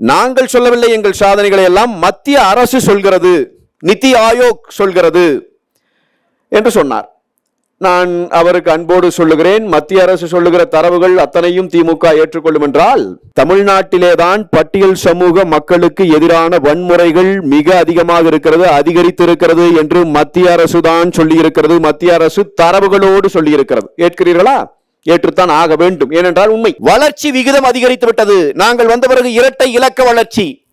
நாங்கள் சொல்லவில்லை எங்கள் சாதனைகளை எல்லாம் மத்திய அரசு சொல்கிறது நிதி ஆயோக் சொல்கிறது என்று சொன்னார். நான் அவருக்கு அன்போடு சொல்லுகிறேன் மத்திய அரசு சொல்லுகிற தரவுகள் அத்தனையும் திமுக ஏற்றுக்கொள்ளும் என்றால் தமிழ்நாட்டிலேதான் பட்டியல் சமூக மக்களுக்கு எதிரான வன்முறைகள் மிக அதிகமாக இருக்கிறது அதிகரித்து இருக்கிறது என்று மத்திய அரசு தான் சொல்லியிருக்கிறது மத்திய அரசு தரவுகளோடு சொல்லியிருக்கிறது. கேட்கிறீர்களா? ஏற்கிறீர்களா ஏற்றுத்தான் ஆக வேண்டும். ஏனென்றால் உண்மை. வளர்ச்சி விகிதம் அதிகரித்து விட்டது. நாங்கள் வந்த பிறகு இரட்டை இலக்க வளர்ச்சி.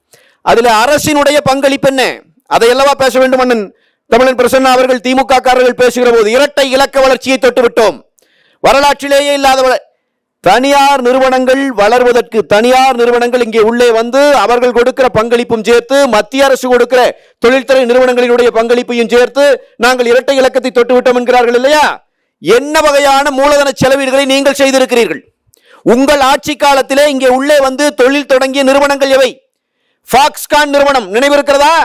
அதில் அரசினுடைய பங்களிப்பு என்ன? அதை அல்லவா பேச வேண்டும் அண்ணன்? தமிழன் பிரசன்னா அவர்கள் திமுக காரர்கள் பேசுகிற போது இரட்டை இலக்க வளர்ச்சியை தொட்டுவிட்டோம் வரலாற்றிலேயே இல்லாத தனியார் நிறுவனங்கள் வளர்வதற்கு தனியார் நிறுவனங்கள் இங்கே உள்ளே வந்து அவர்கள் கொடுக்கிற பங்களிப்பும் சேர்த்து மத்திய அரசு கொடுக்கிற தொழில்துறை நிறுவனங்களினுடைய பங்களிப்பையும் சேர்த்து நாங்கள் இரட்டை இலக்கத்தை தொட்டு விட்டோம் என்கிறார்கள் இல்லையா? என்ன வகையான மூலதன செலவீடுகளை நீங்கள் செய்திருக்கிறீர்கள்? உங்கள் ஆட்சி காலத்திலே இங்கே உள்ளே வந்து தொழில் தொடங்கிய நிறுவனங்கள் எவை? ஃபாக்ஸ்கான் நிறுவனம் நினைவிருக்கிறதா?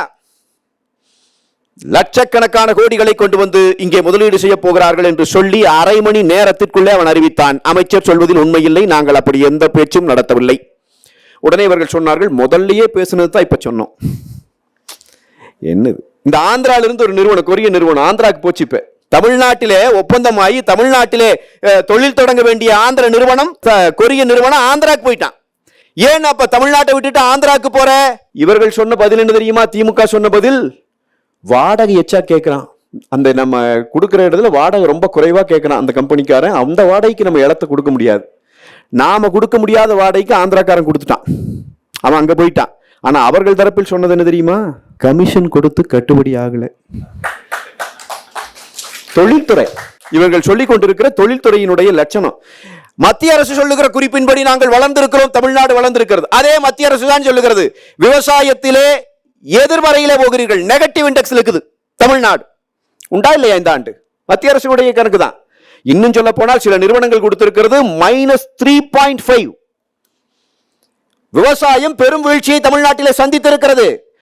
லட்சக்கணக்கான கோடிகளை கொண்டு வந்து இங்கே முதலீடு செய்ய போகிறார்கள் என்று சொல்லி அரை மணி நேரத்திற்குள்ளே அவன் அறிவித்தான். அமைச்சர் சொல்வதில் உண்மையில்லை நாங்கள் அப்படி எந்த பேச்சும் நடத்தவில்லை. உடனே இவர்கள் சொன்னார்கள் முதல்லயே பேசுனது தான் இப்ப சொன்னோம். என்னது? இந்த ஆந்திராவிலிருந்து ஒரு நிறுவனம் கொரிய நிறுவனம் ஆந்திராக்கு போச்சு இப்போ. தமிழ்நாட்டிலே ஒப்பந்தமாகி தமிழ்நாட்டிலே தொழில் தொடங்க வேண்டிய ஆந்திர நிறுவனம் கொரிய நிறுவனம் ஆந்திராக்கு போயிட்டான். ஏன் அப்ப தமிழ்நாட்டை விட்டுட்டு ஆந்திராக்கு போற? இவர்கள் சொன்ன பதில் என்ன தெரியுமா? திமுக சொன்ன பதில்? வாடகை எச்சா கேட்குறான் அந்த நம்ம கொடுக்குற இடத்துல வாடகை ரொம்ப குறைவா கேட்குறான் அந்த கம்பெனிக்காரன். அந்த வாடகைக்கு நம்ம இடத்த கொடுக்க முடியாது. நாம கொடுக்க முடியாத வாடகைக்கு ஆந்திராக்காரன் கொடுத்துட்டான். அவன் அங்க போயிட்டான். ஆனா அவர்கள் தரப்பில் சொன்னது என்ன தெரியுமா? கமிஷன் கொடுத்து கட்டுப்படி ஆகலை. தொழில்துறை. இவர்கள் சொல்லிக் கொண்டிருக்கிற தொழில்துறையினுடைய லட்சணம். மத்திய அரசு சொல்லுகிற குறிப்பின்படி நாங்கள் வளர்ந்திருக்கிறோம் தமிழ்நாடு வளர்ந்திருக்கிறது. அதே மத்திய அரசு தான் சொல்லுகிறது. விவசாயத்திலே எதிர்மறையிலே போகிறீர்கள். நெகட்டிவ் இண்டெக்ஸ் இருக்குது தமிழ்நாடு. உண்டா இல்லையா இந்த ஆண்டு? மத்திய அரசுடைய கணக்கு தான். இன்னும் சொல்ல போனால் சில நிறுவனங்கள் கொடுத்திருக்கிறது மைனஸ் த்ரீ பாயிண்ட் ஃபைவ் விவசாயம் பெரும் வீழ்ச்சியை தமிழ்நாட்டிலே சந்தித்திருக்கிறது.